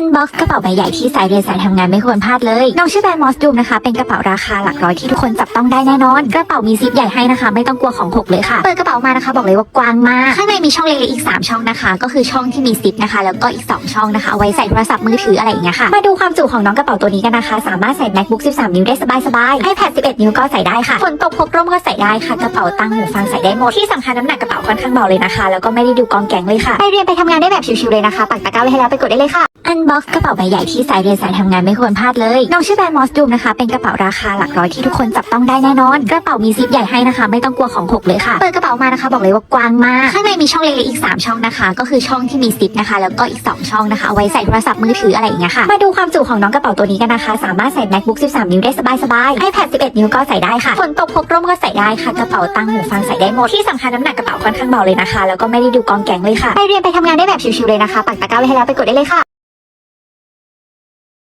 ันบ็อกซ์กระเป๋าใบใหญ่ที่สายเรียนสายทำงานไม่ควรพลาดเลย น้องชื่อแบรนด์มอสดูมนะคะ เป็นกระเป๋าราคาหลักร้อยที่ทุกคนจับต้องได้แน่นอน กระเป๋ามีซิปใหญ่ให้นะคะ ไม่ต้องกลัวของหกเลยค่ะ เปิดกระเป๋ามานะคะ บอกเลยว่ากว้างมาก ข้างในมีช่องเล็กๆอีก 3 ช่องนะคะ ก็คือช่องที่มีซิปนะคะ แล้วก็อีก 2 ช่องนะคะ เอาไว้ใส่โทรศัพท์มือถืออะไรอย่างเงี้ยค่ะ มาดูความจุของน้องกระเป๋าตัวนี้กันนะคะ สามารถใส่ macbook 13 นิ้วได้สบายๆ iPad 11 นิ้วก็ใส่ได้ค่ะฝนตกพกร่มก็ใส่ได้ค่ะ กระเป๋าตั้งหูฟังใส่ได้หมด ที่สำคัญน้ำหนักกระเป๋าค่อนข้างเบาเลยนะคะ แล้วก็ไม่ได้ดูกองแกงเลยค่ะ ไปเรียนไปทำงานได้แบบชิวๆเลยนะคะ ปักตะกร้าไว้ให้แล้วไปกดได้เลยค่ะอันบ็อกซ์กระเป๋าใบใหญ่ที่สายเรียนสายทำงานไม่ควรพลาดเลย น้องชื่อแบรนด์มอสดูมนะคะ เป็นกระเป๋าราคาหลักร้อยที่ทุกคนจับต้องได้แน่นอน กระเป๋ามีซิปใหญ่ให้นะคะ ไม่ต้องกลัวของหกเลยค่ะ เปิดกระเป๋ามานะคะ บอกเลยว่ากว้างมาก ข้างในมีช่องเล็กๆอีก 3 ช่องนะคะ ก็คือช่องที่มีซิปนะคะ แล้วก็อีก 2 ช่องนะคะเอาไว้ใส่โทรศัพท์มือถืออะไรอย่างเงี้ยค่ะ มาดูความจุของน้องกระเป๋าตัวนี้กันนะคะ สามารถใส่ macbook 13 นิ้วได้สบายๆ iPad 11 นิ้วก็ใส่ได้ค่ะฝนตกพกร่มก็ใส่ได้ค่ะ กระเป๋าตั้งหูฟังใส่ได้หมด ที่สำคัญน้ำหนักกระเป๋าค่อนข้างเบาเลยนะคะ แล้วก็ไม่ได้ดูกองแกงเลยค่ะ ไปเรียนไปทำงานได้แบบชิวๆเลยนะคะ ปักตะกร้าไว้ให้แล้วไปกดได้เลยค่ะ